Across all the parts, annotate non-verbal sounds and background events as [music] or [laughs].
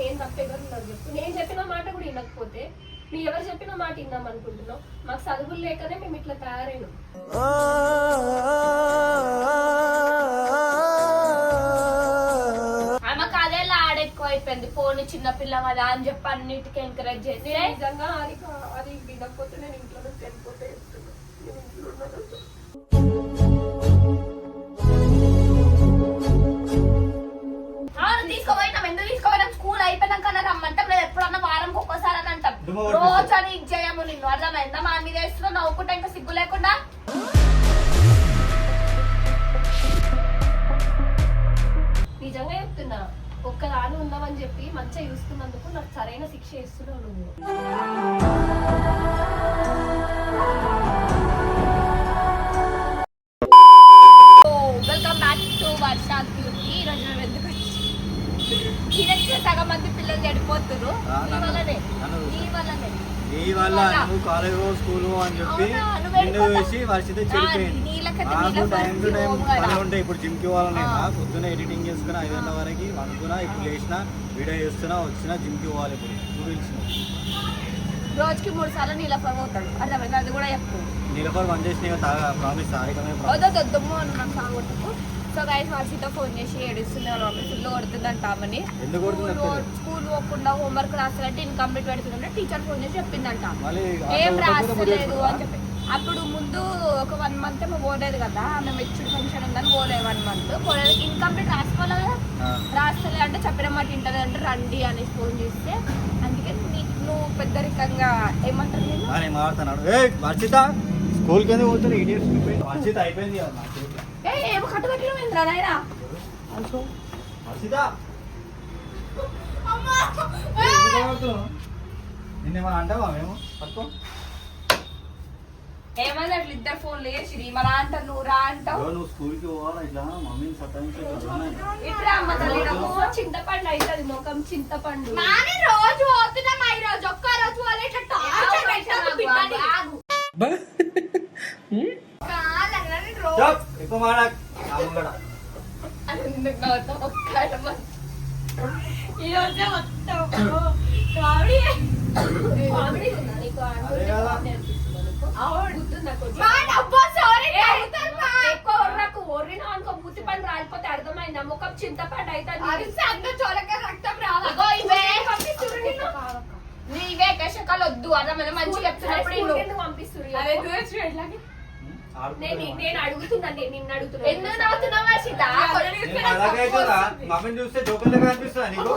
నేను తప్పెవరు నాకు చెప్పు. నేను చెప్పిన మాట కూడా వినకపోతే నీ ఎవరు చెప్పిన మాట విన్నాం అనుకుంటున్నావు? మాకు చదువులు లేకనే మేము ఇట్లా తయారైనాం. ఆమెకు అదేలా ఆడెక్కువ అయిపోయింది. పోనీ చిన్న పిల్ల కదా అని చెప్పి అన్నిటికీ ఎంకరేజ్ చేసి. నేను నిజంగా అది అది వినకపోతే నేను ఇంట్లో నుంచి వెళ్ళిపోతే చెప్తున్నా. నేను ఇంట్లో ఉన్నాను. వారం ఒక్కసారి అని అంటాం. రోజు అని ఇచ్చేయము నిన్ను. అర్థమైందా? మా మీద వేస్తున్నావు నవ్వుకుంటా ఇంకా సిగ్గు లేకుండా నిజంగా చెప్తున్నా ఒక్కదాని ఉన్నామని చెప్పి మంచిగా చూసుకున్నందుకు నాకు సరైన శిక్ష ఇస్తున్నావు నువ్వు. నీ నీ వల్ల నువ్వు కాలేజ్ స్కూల్ అని చెప్పి నిన్ను. వేసి వర్షిత చెడిపోయింది. నాకు టైం టు టైం home కదా. పని ఉంటాయి. ఇప్పుడు జిమ్కి పోవాలని ఆ. పొద్దున్న ఎడిటింగ్ చేసుకున్నా ఐదు గంటల వరకు వండుకున్నా ఇప్పుడు లేచిన వీడియో చేస్తున్నా వచ్చినా జిమ్కి పోవాలి ఇప్పుడు. పిలిచినావు రోజుకి మూడు సార్లు నీలఫర్ పోతాడు. అర్థమైంది? అది కూడా చెప్పు. నిలబడి పని చేసిన ప్రామిస్ తారీఖమే వద్దు దొమ్ము అని నాకు సాగొట్టుకు సో గైస్ వర్షితో ఫోన్ చేసి ఏడుస్తుంది వాళ్ళ మమ్మీ ఫుల్ కొడుతుందంట ఆమెని. స్కూల్ పోకుండా హోంవర్క్ రాస్తారంటే ఇన్కంప్లీట్ పెడుతుందంటే టీచర్ ఫోన్ చేసి చెప్పిందంట. ఏం రాస్తలేదు? అని చెప్పి. అప్పుడు ముందు ఒక వన్ మంత్ ఏమో పోలేదు కదా ఆమె మెచ్యూర్ ఫంక్షన్ ఉందని పోలేదు వన్ మంత్ పోలేదు ఇన్కంప్లీట్ రాసుకోవాలి కదా? ఆ. రాస్తలే అంటే చెప్పిన మాట ఇంటది అంటే రండి అని ఫోన్ చేస్తే అందుకే నువ్వు పెద్దరికంగా ఏమంటారు నేను స్కూల్కి వర్షిత అయిపోయింది. కదా నా చేతిలో. ఏ ఏమో కట్టుబట్టలు ఏంద్రా నాయనా? నిన్నేమన్నా అంటావా మేము? పట్టుకో. ఏమన్నా అట్లా ఇద్దరు ఫోన్లు చేసి మన అంటారు నువ్వు రా అంటావు? నువ్వు స్కూల్కి పోవాలా ఇట్లా? మమ్మీని సతాయించే ఇట్లా అమ్మ తల్లి నాకు ఓ చింతపండు అవుతుంది ముఖం చింతపండు. నాని రోజు పోతున్నాం ఈ రోజు ఒక్క రోజు వాళ్ళు ఇట్లా టార్చర్ పెట్టాను బిడ్డని కాదన్నా నేను రోజు చెప్ ఎక్కువ మాడక్ నా ముంగడ ఎందుకు నవ్వుతావు? ఒక్క నిమిషం. ఈ రోజే మొత్తం కామెడీ కామెడీ ఉందా నీకు? మూతి పని రాలిపోతే అర్థమైందా? ముఖం చింతపండు చోలక రక్తం నిన్ను. నీవే కషకాలు వద్దు. అర్థమైన మంచిగా చెప్తున్నప్పుడు నువ్వు ఎందుకు నవ్వుతున్నావా సీత అలాగైతుందా మమ్మీని చూస్తే జోకులు దగ్గర అనిపిస్తుందా నీకు?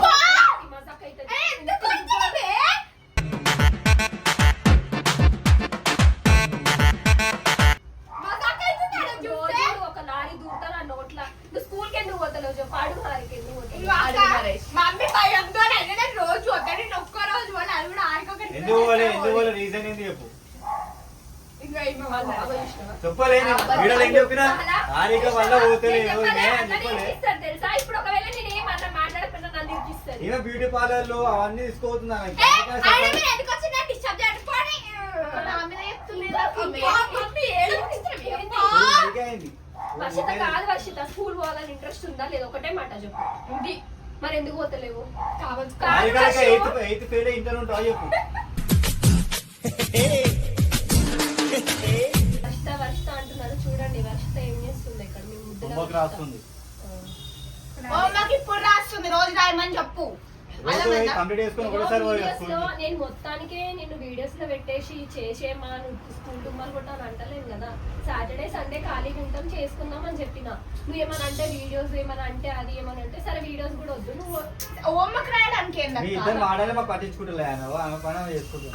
వచ్చిందా? డిస్టర్బ్ చేయడానికి పోనీ. నా మీద చెప్తులేదు అబ్బా, మమ్మీ ఏడుస్తుంది. అబ్బా. వర్షిత కాదు వర్షిత స్కూల్ పోవాలని ఇంట్రెస్ట్ ఉందా? లేదా ఒకటే మాట చెప్పు. ఉంది. మరి ఎందుకు పోతలేవు? కావచ్చు. ఇంటర్ ఉంటావు చెప్పు. [laughs] [laughs] హోంవర్క్. రాస్తుంది. ఇప్పుడు రాస్తుంది. రోజు రాయమని చెప్పు? కంప్లీట్ చేసుకొని. నేను మొత్తానికే నిన్ను వీడియోస్లో పెట్టేసి చేసేమా నువ్వు స్కూల్ టుమ్మలు కొట్టాను అంటలేను కదా. సాటర్డే సండే ఖాళీగా ఉంటాం చేసుకుందాం అని చెప్పిన. నువ్వు ఏమన్నా అంటే వీడియోస్ ఏమన్నా అంటే అది ఏమన్నా అంటే సరే వీడియోస్ కూడా వద్దు. నువ్వు హోంవర్క్ రాయడానికి మీ ఆమె ఆమె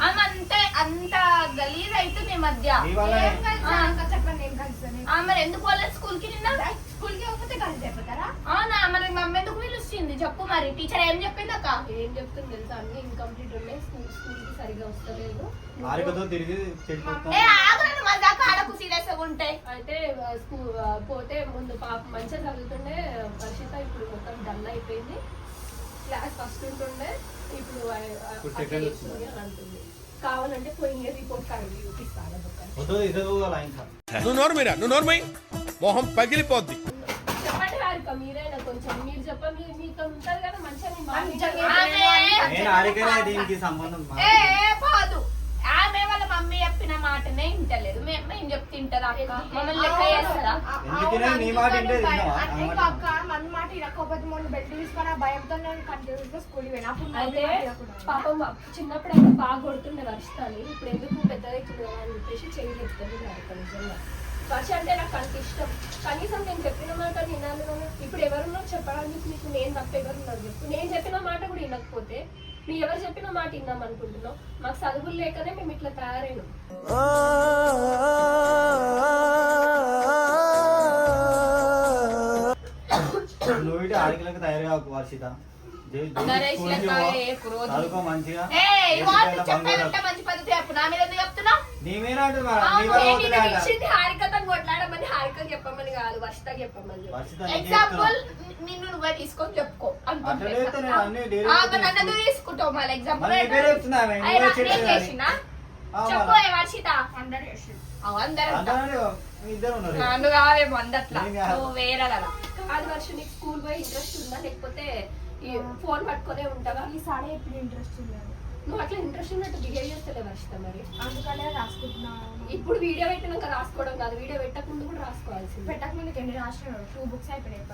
ఆమె అంతే అంత గలీజ్ అవుతుంది ఈ మధ్య. చెప్పండి ఏం కలిసి ఆ, మరి ఎందుకు పోలేదు? స్కూల్కి నిన్న స్కూల్కి పోతే కలిసి అయిపోతారా? అవునా మరి మమ్మీ ఎందుకు పిలుస్తుంది? చెప్పు మరి. టీచర్ ఏం చెప్పింది అక్క? ఏం చెప్తుంది తెలుసా అన్ని? ఇన్కంప్లీట్ ఉన్నాయి స్కూల్ స్కూల్కి సరిగా వస్తలేదు తిరిగి ఏ దాకా ఆడకు సీరియస్ ఉంటాయి అయితే స్కూల్ పోతే ముందు పాప మంచిగా చదువుతుండే. వర్షిత ఇప్పుడు మొత్తం డల్ అయిపోయింది. క్లాస్ ఫస్ట్ ఉంటుండే. ఇప్పుడు అంటుంది. కావాలంటే పోయిన రిపోర్ట్ కార్డు చూపిస్తాను నువ్వు నోర్మిరా నువ్వు నోర్మై మొహం పగిలిపోద్ది. చెప్పండి మీరైనా కొంచెం మీరు చెప్ప మీ- మీకు ఉంటుంది కదా మంచిగా నేను దీనికి సంబంధం మా- ఏ ఏ, పోదు ఆమె వాళ్ళ మమ్మీ చెప్పిన మాటనే ఇంటలేదు మేము మేము చెప్తే ఇంటదా అక్క? మమ్మల్ని లెక్క చేస్తుందా ఎందుకనే నీ మాట అంటే అక్క మన మాట వినకపోతే మొన్న బెడ్ తీసుకొని ఆ భయంతో నేను కంటిన్యూస్గా స్కూల్ పోయినా. అప్పుడు అయితే. పాపం చిన్నప్పుడు అయితే బాగా కొడుతుండే వర్షాన్ని ఇప్పుడు ఎందుకు పెద్దగా కదా అని చెప్పేసి చెయ్యి చెప్తుంది నాకు నిజంగా. వర్ష అంటే నాకు అంత ఇష్టం. కనీసం నేను చెప్పిన మాట వినాలి ఇప్పుడు ఎవరున్నారు చెప్పడానికి? నీకు నేను తప్ప ఎవరున్నారు? చెప్పు. నేను చెప్పిన మాట కూడా వినకపోతే నీ ఎవరు చెప్పిన మాట విన్నాం అనుకుంటున్నావు. మాకు చదువులు లేకనే మేము ఇట్లా తయారైనాం. నువ్వు ఇటు ఆడికలకు తయారు కాకు వర్షిత మంచి పద్ధతి. చెప్పు నా మీద ఎందుకు చెప్తున్నావు? కొట్లాడమని హారికకి చెప్పమని కాదు చెప్పమని. వర్షిత నీకే ఎగ్జాంపుల్. నిన్ను నువ్వే తీసుకొని చెప్పుకో. నన్ను తీసుకుంటావు? మళ్ళీ ఎగ్జాంపుల్. నువ్వే చెప్పు వర్షిత? నన్ను కావేమో అందట్లా. నువ్వు వేరే కదా కాదు వర్ష నీకు స్కూల్ పోయి ఇంట్రెస్ట్ ఉందా? లేకపోతే ఫోన్ పట్టుకునే ఉంటావా? ఈ సాడే ఇప్పుడు ఇంట్రెస్ట్ ఉంది నువ్వు అట్లా ఇంట్రెస్ట్ ఉన్నట్టు బిహేవ్ చేస్తలే వర్షిత మరి. అందుకనే రాసుకుంటున్నాను ఇప్పుడు వీడియో పెట్టినాక రాసుకోవడం కాదు. వీడియో పెట్టకుండా కూడా రాసుకోవాల్సింది. పెట్టక ముందుకు ఎన్ని రాసిన టూ బుక్స్ అయిపోయినాయి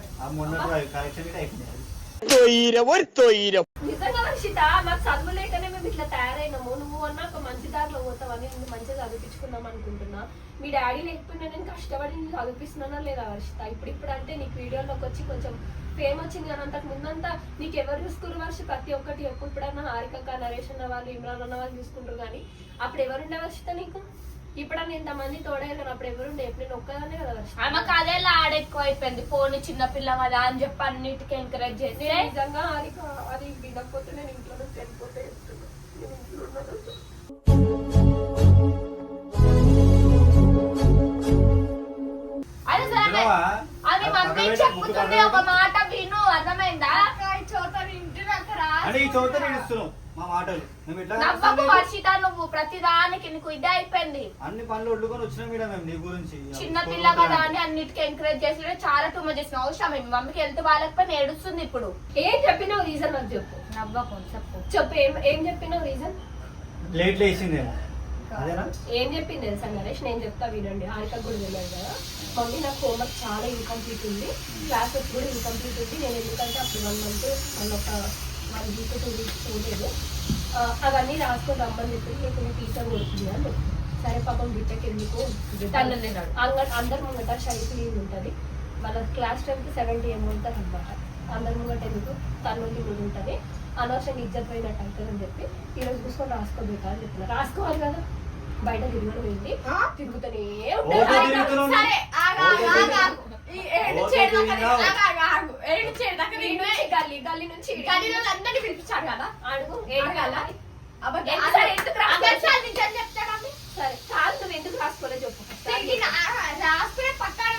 నిజంగా వర్షిత మాకు చదువు లేకనే మేము ఇట్లా తయారైనాము. నువ్వు అన్న ఒక మంచి దారిలో పోతావని నేను మంచిగా చదివించుకుందాం అనుకుంటున్నా. మీ డాడీ లేకపోయినా నేను కష్టపడి నేను చదివిస్తున్నానా లేదా వర్షిత ఇప్పుడు ఇప్పుడు అంటే నీకు వీడియోలోకి వచ్చి కొంచెం ఫేమ్ వచ్చింది కానీ అంతకు ముందంతా నీకు ఎవరు చూసుకున్నారు వర్ష ప్రతి ఒక్కటి చెప్పు ఇప్పుడన్నా హారిక నరేష్ అన్న వాళ్ళు ఇమ్రాన్ అన్న వాళ్ళు చూసుకుంటారు కానీ అప్పుడు ఎవరుండే వర్షిత నీకు? ఇప్పుడన్నా ఇంతమంది అప్పుడు ఎవరుండే ఎప్పుడు నేను ఒక్కదానే కదా ఆమెకు అదే లాడ ఎక్కువ అయిపోయింది పోనీ చిన్న పిల్ల కదా అని చెప్పి అన్నిటికీ ఎంకరేజ్ చేసి. నేను నిజంగా హారిక అది వినకపోతే నేను ఇంట్లో నుంచి వెళ్ళిపోతే. అదే? అది అది మమ్మీ చెప్పుతుంది ఒక. మాట విను. అర్థమైందా? చోట ఇంటి దగ్గర అంటే ఈ చోట నేను ఇస్తున్నాం మా మాటలు. మేము ఇట్లా నవ్వకు వర్షిత నువ్వు ప్రతిదానికి నీకు ఇదే అయిపోయింది. అన్ని పనులు వండుకొని వచ్చినాం మీద మేము నీ గురించి. చిన్న పిల్ల కదా అని అన్నిటికీ ఎంకరేజ్ చేసిన చాలా టూ మచ్ చేసిన అవసరం మీ మమ్మీకి హెల్త్ బాగాలేకపోయినా ఏడుస్తుంది ఇప్పుడు. ఏం చెప్పినావు రీజన్ నాకు చెప్పు. నవ్వకు చెప్పు. చెప్పు ఏం ఏం చెప్పినావు రీజన్ లేట్ అదేనా? ఏం చెప్పింది తెలుసా నరేష్? నేను చెప్తా వినండి. హారిక కూడా తెలియదు కదా. మమ్మీ నాకు హోంవర్క్ చాలా ఇన్కంప్లీట్ ఉంది. క్లాస్ వర్క్ కూడా ఇన్కంప్లీట్ ఉంది. నేను ఎందుకంటే అప్పుడు వన్ మంత్ వన్ ఒక టూ వీక్స్ చూడలేదు అవన్నీ రాసుకొని రమ్మని చెప్పి నీకు మీ టీచర్ కొడుతుంది అని సరే పాపం బిడ్డకి ఎందుకు అందరి ముంగట షైట్ లీవ్ ఉంటుంది. వాళ్ళ క్లాస్ టైంకి సెవెంటీ ఏమో ఉంటుంది అనమాట అందరి ముంగట ఎందుకు? తన్నులు కూడా ఉంటుంది. అనవసరంగా ఇజ్జత్ పోయినట్టు అవుతుంది అని చెప్పి ఈరోజు చూసుకొని రాసుకోబోతా అని చెప్పిన. రాసుకోవాలి కదా? బయట తిరగడం ఏంటి తిరుగుతూనే ఓకే గల్లీ గల్లీ గల్లీ నుంచి. గదిలో అందరినీ పిలిపించాడు కదా? అడుగు ఏడు అడగాలా? సరే, కాదు నువ్వు ఎందుకు రాసుకోలేదు చెప్పు రాసుకునే పక్కన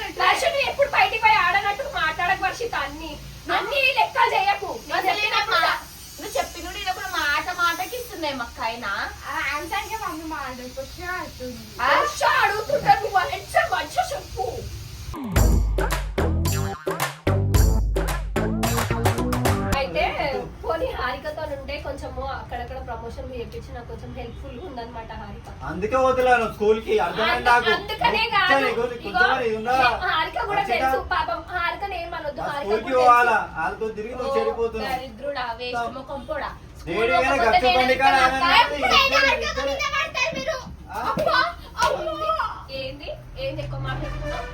ఎప్పుడు బయటికి పోయి ఆడనట్టు మాట్లాడక వర్షిత అన్ని. అన్ని లెక్కలు చేయకు. నేను నువ్వు చెప్పిన ఇప్పుడు మాట మాటకి ఇస్తుంది మక్కైనా ఆ ఆన్సర్కే మమ్మీ మా. వర్ష అడుగుతుంటే నువ్వు మంచిగా చెప్పు. కొంచెము అక్కడక్కడ ప్రమోషన్ చేపించి నాకు కొంచెం హెల్ప్ఫుల్ ఉందన్నమాట హారిక. అందుకే వదిలేను స్కూల్కి అందుకనే కాదు? హారిక కూడా తెలుసు పాపం హారిక స్కూల్కి కూడా పోవాలా. వాళ్ళతో తిరిగి నువ్వు చెడిపోతున్నావు. దరిద్రుడా వేస్ట్ ముఖం కూడా. ఏంది? ఏంది ఎక్కువ మాట్లాడుతున్నావు?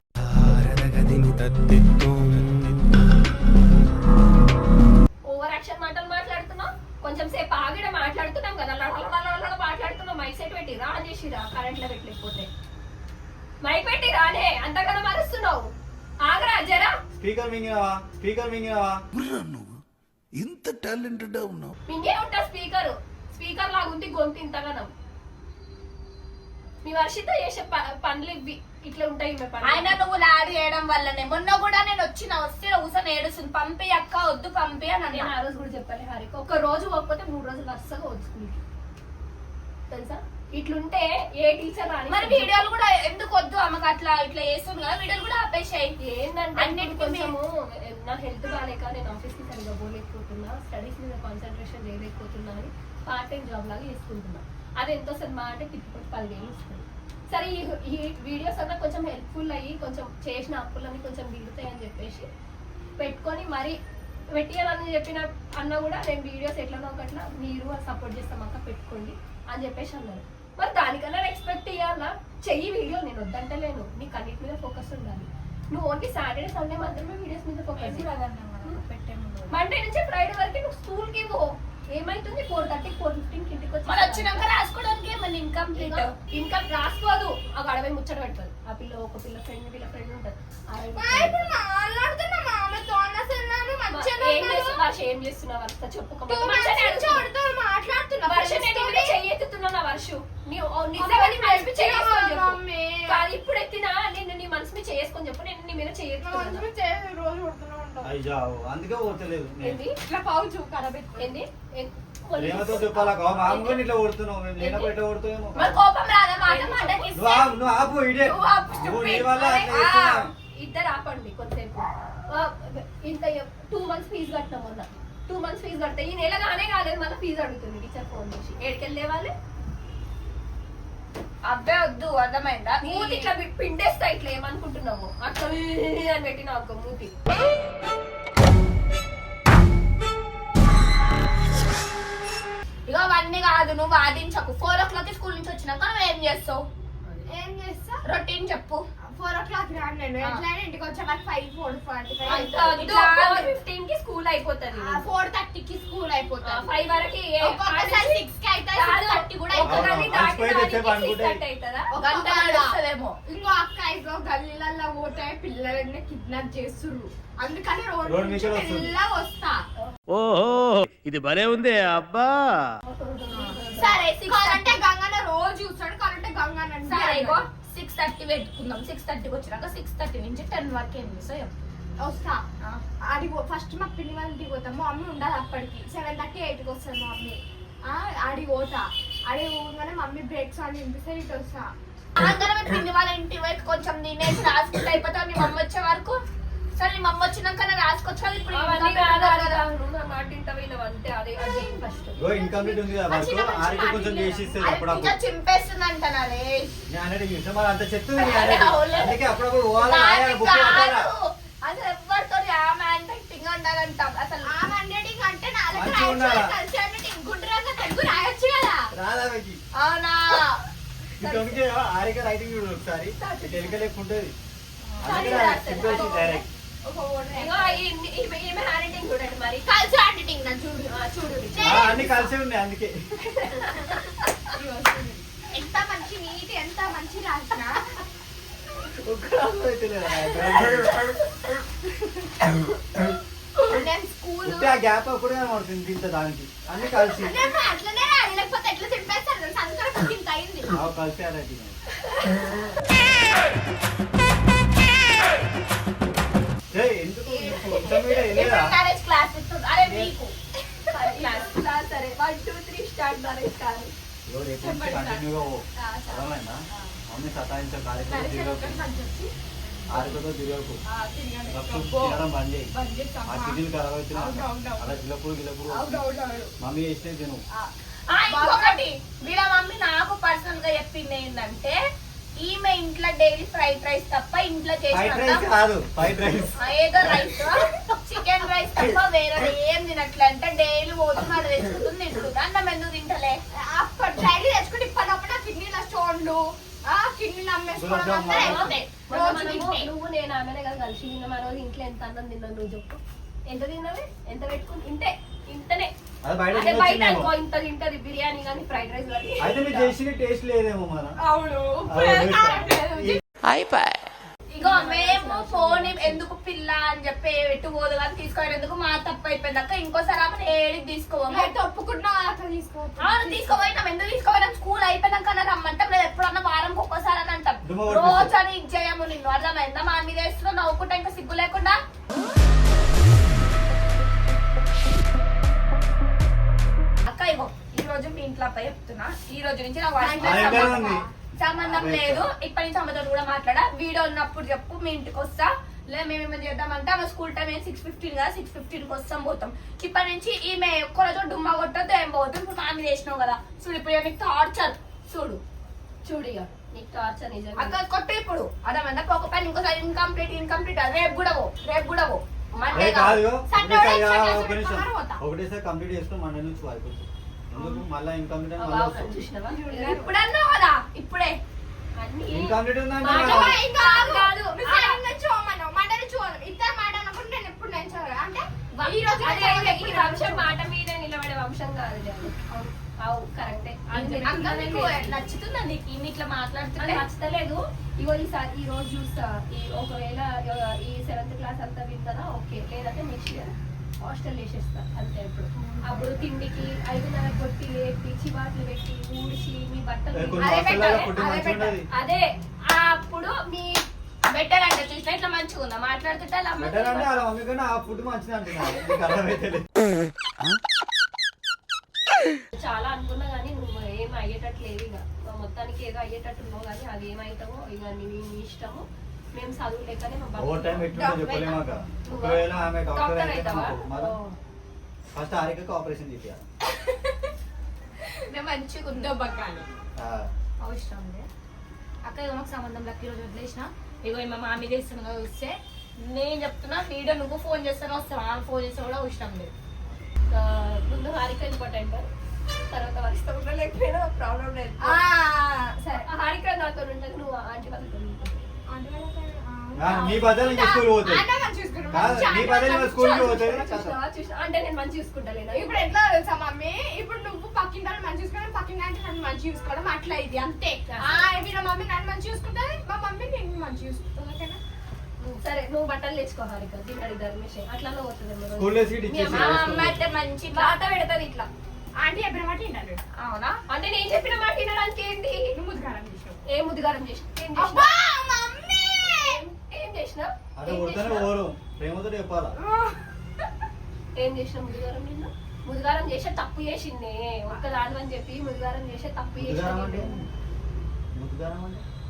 పెట్టి రా చేసిరా? కరెంట్లో పెట్టలేకపోతే. మైక్ పెట్టి రానే అంతగానో మరుస్తున్నావు. ఆగరా జరా. స్పీకర్ మింగినవా? స్పీకర్ మింగినవా? నువ్వు. ఇంత టాలెంటెడ్ ఉన్నావు. ఇంకే ఉంటా స్పీకర్ స్పీకర్ లాగుంది గొంతు ఇంతగానం. మీ వర్షిత చేసే ప- పనులు ఇవి ఇట్లా ఉంటాయి ఈమె పనులు. ఆయన నువ్వు లాడ్ చేయడం వల్లనే. మొన్న కూడా నేను వచ్చిన వస్తే ఊసని ఏడుస్తుంది. పంపి అక్క వద్దు పంపి అని నేను అన్నా ఆ రోజు కూడా చెప్పాలి హారిక. ఒక రోజు పోకపోతే మూడు రోజులు వరుసగా వచ్చుకుంది తెలుసా? ఇట్లుంటే ఏ టీచర్ రాని మరి వీడియోలు కూడా ఎందుకు వద్దు? ఆమెకు అట్లా ఇట్లా చేస్తుంది కదా. వీడియోలు కూడా ఆపేసాయి. ఏంటంటే అన్నిటికీ కొంచెము నా హెల్త్ బాగాలేక నేను ఆఫీస్కి సరిగా పోలేకపోతున్నా. స్టడీస్ మీద కాన్సన్ట్రేషన్ చేయలేకపోతున్నా అని పార్ట్ టైం జాబ్ లాగా చేసుకుంటున్నా. అది ఎంత వస్తుంది మా అంటే తిప్పటి పదివేలు వస్తుంది. సరే ఈ వీడియోస్ అన్నా కొంచెం హెల్ప్ఫుల్ అయ్యి కొంచెం చేసిన అప్పులని కొంచెం తీరుతాయని చెప్పేసి పెట్టుకొని మరి పెట్టియాలని చెప్పిన అన్న కూడా నేను వీడియోస్ ఎట్లనో ఒకట్లా మీరు సపోర్ట్ చేస్తాం అక్క పెట్టుకోండి అని చెప్పేసి అన్నారు. మరి దానికన్నా ఎక్స్పెక్ట్ చేయాలా? చెయ్యి వీడియో నేను వద్దంటలేను. నీకు అన్నిటి మీద ఫోకస్ ఉండాలి. నువ్వు ఓన్లీ సాటర్డే సండే మాత్రమే వీడియోస్ మీద ఫోకస్ మండే నుంచి ఫ్రైడే వరకు నువ్వు స్కూల్కి పో. ఏమైతుంది? ఫోర్ థర్టీ ఫోర్ ఫిఫ్టీన్కి ఇంటికి మరి వచ్చినాక రాసుకోవడానికి ఏమన్నా ఇన్కంప్లీట్ ఇంకా రాసుకోదు. ఆ గడవ ముచ్చట పెడతారు. ఆ పిల్ల ఒక పిల్ల ఫ్రెండ్ వీళ్ళ ఫ్రెండ్ ఉంటుంది ఏం చేస్తున్నావు వర్ష ఏం చేస్తున్నావు? వర్ష చెప్పు టూ మంత్స్ నుంచి ఆవిడతో మాట్లాడుతున్నా వర్ష నేను ఇప్పుడు చెయ్యెత్తుతున్నా వర్షు? ఇప్పుడు ఎత్తినా నేను నీ మనసు మీద చేసుకొని చెప్పు. నేను నీ మీద. అయ్యా అందుకే ఏంది? ప్రేమతో చెప్పాలా ఇట్లా మేము లేనప్పుడు ఎట్లా కోపం రాదా? మాట నువ్వు ఆపు, నువ్వు నీ. వల్ల చేస్తున్నావు. ఇద్దరు ఆపండి కొంతసేపు ఇంత టూ మంత్స్ ఫీజు కట్టినాం మొన్న. టూ మంత్స్ ఫీజు కడితే ఈ నెల కానే కాలేదు మళ్ళీ ఫీజు అడుగుతుంది టీచర్ ఫోన్ చేసి. ఏడికెళ్ళే వాళ్ళు అబ్బే వద్దు అర్థమైందా? మూతి ఇట్లా పిండేస్తా ఇట్లా ఏమనుకుంటున్నావు? అట్లా అని పెట్టిన ఒక మూతి. ఇక అవన్నీ కాదు నువ్వు వాదించకు. ఫోర్ ఓ క్లాక్ స్కూల్ నుంచి వచ్చినాక నువ్వు ఏం చేస్తావు? ఏం చేస్తా? రొటీన్ చెప్పు. ఫోర్ ఓ క్లాక్ రాను నేను. ఎట్లయినా ఇంటికి వచ్చాక ఫైవ్ ఫోర్ ఫార్టీ ఫైవ్ ఫిఫ్టీన్కి స్కూల్ అయిపోతుంది. ఫోర్ థర్టీకి స్కూల్ అయిపోతుంది. ఫైవ్ వరకు ఒక్కొక్కసారి సిక్స్కి అయితే థర్టీ కూడా ఇంకో అక్క ఇగో గల్లీలలో పోతే పిల్లలని కిడ్నాప్ చేస్తుర్రు. అందుకని రోడ్ రోడ్ నుంచి. మెల్లగా వస్తా. ఓహో ఇది భలే ఉంది అబ్బా. సరే సిక్స్ కావాలంటే గంగన్న రోజు చూస్తాడు కావాలంటే గంగన్న సరే సిక్స్ థర్టీ పెట్టుకుందాం. సిక్స్ థర్టీకి వచ్చినాక సిక్స్ థర్టీ నుంచి టెన్ వరకు ఏం చేస్తావు వస్తా. ఆడికి ఫస్ట్ మా పిన్ని వాళ్ళ ఇంటికి పోతాం. మా మమ్మీ ఉండదు అప్పటికి. సెవెన్ థర్టీ ఎయిట్కి వస్తుంది మా మమ్మీ. ఆ, ఆడికి పోతా. ఆడికి పోగానే మమ్మీ బ్రేక్స్ అని తినిపిస్తే ఇటు వస్తా. అందరం పిండి వాళ్ళ ఇంటి వైపు కొంచెం తినేసి రాసుకుంటే అయిపోతావు నీ మమ్మీ వచ్చే వరకు సరే నీ మమ్మీ వచ్చినాక రాసుకొచ్చావు ఇప్పుడు అవన్నీ ఇంకా? అంతే అదే అది ఫస్ట్. ఇగో ఇన్కంప్లీట్ ఉంది ఆరికి కొంచెం. చేసి ఇస్తుంది అప్పుడప్పుడు. ఇంకా చింపేస్తుంది అంటున్నారే నేను అనేది చూసాం మరి అంత చెప్తుంది నేను. అందుకే అప్పుడప్పుడు పోవాలి. అసలు ఎవరితో ఆమె యాక్టింగ్ ఉండాలంటాం. అసలు ఆ హండ్రెడింగ్ అంటే నాలుగు కలిసి హండ్రెడింగ్ గుండ్రంగా తెలుగు రాయొచ్చు కదా. రాదా మీకు అవునా? ఇంకొకటి ఆరిక రైటింగ్ చూడు ఒకసారి. రాస్తాను. సింపేసి డైరెక్ట్ చూడండి మరి. కలిసి హ్యాండ్రైటింగ్ నా చూడు ఆ, చూడు. అన్ని కలిసే ఉన్నాయి అందుకే. ఎంత మంచి నీట్ ఎంత మంచి రాసిన గ్యాప్ అప్పుడు ఇంత దానికి. అన్ని కలిసి. అట్లనే లేకపోతే ఎట్లా ఆ కలిసే [laughs] మ్యారేజ్ క్లాస్ అరే మీకు. సరే. వన్ టూ త్రీ స్టార్ట్ కాదు. అర్థమైందా? మమ్మీ సతాయించే కార్యక్రమం తిరగకు. ఆరుకతో తిరగకు. తప్పు తినడం బంద్ చేయి ఆ కిడ్నీలు ఖరాబ్ అవుతున్నా. అలా గిలపుడు గిలపుడు మమ్మీ చేసినే తిను. ఆ, ఇంకొకటి. వీళ్ళ మమ్మీ నాకు పర్సనల్గా చెప్పింది ఏంటంటే ఈమె ఇంట్లో డైలీ ఫ్రైడ్ రైస్ తప్ప ఇంట్లో చేసిన కాదు ఫ్రైడ్ రైస్ ఏదో రైస్ చికెన్ రైస్ తప్ప వేరే ఏం తినట్లే. అంటే డైలీ పోతున్నాడు తెచ్చుకుంటుంది తింటుంది? అన్నం ఎందుకు తింటలే? అప్పుడు డైలీ తెచ్చుకుంటే ఇప్పటికప్పుడు కిడ్నీల స్టోన్లు నువ్వు నేను ఆమెనే కదా కలిసి నిన్న ఆ రోజు ఇంట్లో ఎంత అన్నం తిన్నావు నువ్వు చెప్పు. ఎంత తిన్నావే? ఎంత పెట్టుకుని ఇంతే. ఇంతనే. అది బయట ఇంత తింటది బిర్యానీ కానీ ఫ్రైడ్ రైస్ కానీ. అయితే మీరు ఇగో మేము ఫోన్ ఎందుకు పిల్ల అని చెప్పి ఎటు పోదు కానీ తీసుకోవడం మా తప్పు అయిపోయిందాక ఇంకోసారి ఆమె ఏడి తీసుకోవము అయితే ఒప్పుకున్నా అట్లా తీసుకోవచ్చు అవును తీసుకోపోయినాం. ఎందుకు తీసుకోపోయినాం? స్కూల్ అయిపోయినాక రమ్మంటాం లేదు ఎప్పుడన్నా వారంకి ఒక్కసారి అని అంటాం. రోజు అని ఇచ్చేయము నిన్ను. అర్థమైందా? మా మీద వేస్తున్నావు నవ్వుకుంటా ఇంకా సిగ్గు లేకుండా? అక్క ఇగో ఈ రోజు మీ ఇంట్లో అబ్బాయి చెప్తున్నా. ఈ రోజు నుంచి నాకు సంబంధం- లేదు. ఇప్పటి నుంచి అమ్మతో కూడా మాట్లాడా. వీడియో ఉన్నప్పుడు చెప్పు మీ ఇంటికి వస్తా. లేదా మేము ఏమైనా చేద్దామంటే ఆమె స్కూల్ టైం సిక్స్ ఫిఫ్టీన్ కదా సిక్స్ ఫిఫ్టీన్కి వస్తాం పోతాం. ఇప్పటి నుంచి ఈమె ఒక్క రోజు డుమ్మా కొట్టద్దు ఏం పోవద్దు. ఇప్పుడు మా మీద చేసినావు కదా. చూడు ఇప్పుడు నీకు టార్చర్ చూడు. చూడు ఇక. నీకు టార్చర్ నిజంగా అక్క కొట్టు ఇప్పుడు. అదమంటే ఒక పని ఇంకోసారి ఇన్కంప్లీట్ ఇన్కంప్లీట్ రేపు కూడా పో రేపు కూడా పో. మండే కాదు. సండే ఒకటేసారి కంప్లీట్ చేసుకుని మండే నుంచి మళ్ళీ ఇన్కంప్లీట్ కదా? ఇప్పుడే. ఇన్కంప్లీట్ ఉందంటే మాట కాదు. ఇద్దరు నేను ఎప్పుడు నేను చూడను. అంటే ఈ రోజు అదే అదే, ఈ వంశం మాట మీద నిలబడే వంశం కాదు. అవు కరెక్టే. నీకు నచ్చుతుందా నీకు? ఈమె ఇట్లా నాకు మాట్లాడుతుంటే నచ్చలేదు ఇగో ఈసారి ఈ రోజు చూస్తా. ఈ ఒకవేళ ఈ సెవెంత్ క్లాస్ అంతా వింటారా ఓకే. లేదంటే నెక్స్ట్ ఇయర్ హాస్టల్ వేసేస్తా అంతే ఇప్పుడు. అప్పుడు తిండికి ఐదున్నర కొట్టి లేపి చివాట్లు పెట్టి ఊడిచి మీ బట్టలు అదే పెట్టాలి, పెట్టాలి. అప్పుడు మీ బెటర్ అంటే చూసినా ఇట్లా మంచిగా ఉందా? మాట్లాడుతుంటే అలా బెటర్ అంటే ఆ ఫుడ్ మంచిది. చాలా అనుకున్నా కానీ నువ్వు ఏం అయ్యేటట్టు లేదు ఇక. మొత్తానికి ఏదో అయ్యేటట్టు ఉన్నావు కానీ అది ఏమైతావో ఇక నీ ఇష్టము. మేము చదువు లేకనే మా భర్త- ఓవర్ టైం ఎట్లుందో డాక్టర్ చెప్పలేమాక అవుతావా? ఒకవేళ ఆమె డాక్టర్ డాక్టర్ అయితే అవుతావా? మరి ఓ. ఫస్ట్ ఆరికకు ఆపరేషన్ చేయాలి [laughs] మేము మంచిగా ఉందో బగ్గాలి అవసరం లేదు అక్క ఇగో మాకు సంబంధం లెక్క ఈరోజు వదిలేసిన. ఇగో మా మామి చేస్తున్నా కదా వస్తే నేను చెప్తున్నా వీడియో నువ్వు ఫోన్ చేస్తాను వస్తాను ఆమె ఫోన్ చేస్తే కూడా అవసరం లేదు. ఆ, ముందు హారిక ఇంపార్టెంట్ తర్వాత వరిస్తా ఉన్నా లేకపోయినా ప్రాబ్లం లేదు. ఆ, సరే. హారిక నాతో ఉంటుంది నువ్వు ఆంటీ వాళ్ళతో ఉంటావు. నీ బదులు ఇంకా స్కూల్ పోతుంది. నీ ఆంటీ బదులు ఇంకా స్కూల్. పోతుంది. అంటే నేను మంచి చూసుకుంటలేనా. ఇప్పుడు ఎట్లా తెలుసా మమ్మీ? ఇప్పుడు నువ్వు పక్కింటి వాళ్ళని మంచి చూసుకోవడం పక్కింటి అంటే నన్ను మంచి చూసుకోవడం అట్లా ఇది అంతే. నా మమ్మీ నన్ను మంచి చూసుకుంటుంది మా మమ్మీ నేను మంచి చూసుకుంటుంది ఓకేనా? సరే నువ్వు బట్టలు తెచ్చుకో హారిక తిన్నాడు ధర్మేష్ అట్లా పోతుంది మా అమ్మ అయితే మంచి బాట పెడతాది ఇట్లా. ఆంటీ చెప్పిన మాట విన్నాడు అవునా? అంటే నేను చెప్పిన మాట వినడానికి ఏంటి? నువ్వు ముద్దుగారం చేసావు ఏ ముద్దుగారం చేసిన ఏం చేసిన అబ్బా మమ్మీ ఏం చేసిన అదే కొడితేనే ఓరు. ప్రేమతో చెప్పాలా? ఏం చేసిన ముద్దుగారం నిన్న? ముద్దుగారం చేసే తప్పు చేసింది. ఒక్కదాని అని చెప్పి ముద్దుగారం చేసే తప్పు చేసింది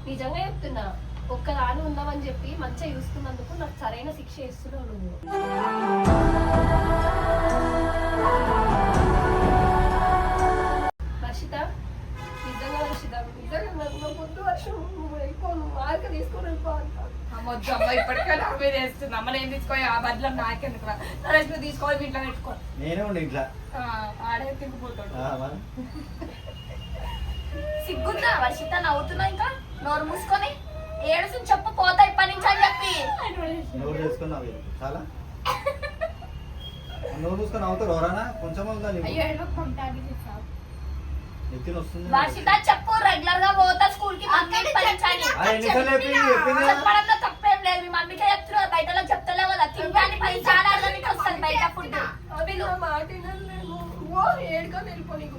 నిజంగా చెప్తున్నా. ఒక్కదాని ఉందామని చెప్పి మంచిగా చూసుకున్నందుకు నాకు సరైన శిక్ష ఇస్తున్నావు నువ్వు. వర్షిత నిజంగా వర్షిత నిజంగా నాకు పొద్దు వర్షం నువ్వు వెళ్ళిపో నువ్వు మార్క తీసుకొని వెళ్ళిపో అంటా. అమ్మొద్దు అమ్మ ఇప్పటికే నా మీద వేస్తుంది అమ్మ నేను తీసుకోవాలి? ఆ బదులు నాకెందుకు రా? నరేష్ నువ్వు తీసుకోవాలి ఇంట్లో పెట్టుకో. నేనే ఉండే ఇంట్లో. ఆ, ఆడే తిరిగిపోతాడు. సిగ్గుందా? వర్షిత నవ్వుతున్నా ఇంకా? నోరు మూసుకొని? ఏడుసు చెప్పు పోతా ఇప్పటి నుంచి అని చెప్పి. నోరు చేసుకున్నావు. చాలా? నోరు మూసుకొని అవుతారు ఎవరన్నా? కొంచెం నీకు? అయ్యో కొంటానికి చేసావు ఎత్తిన వస్తుంది వర్షిత చెప్పు రెగ్యులర్గా పోతా స్కూల్కి మమ్మీ ఇప్పటి నుంచి అని. ఆ, ఎన్నిసార్లు చెప్పింది చెప్పింది కదా. చెప్పడంలో తప్పేం లేదు. మీ మమ్మీకే చెప్తున్నా బయట చెప్తలేవు కదా. చాలా అర్థానికి వస్తుంది బయట ఫుడ్. అవి నా మాట వినలేము. ఓ ఏడుకొని వెళ్ళిపో నీకు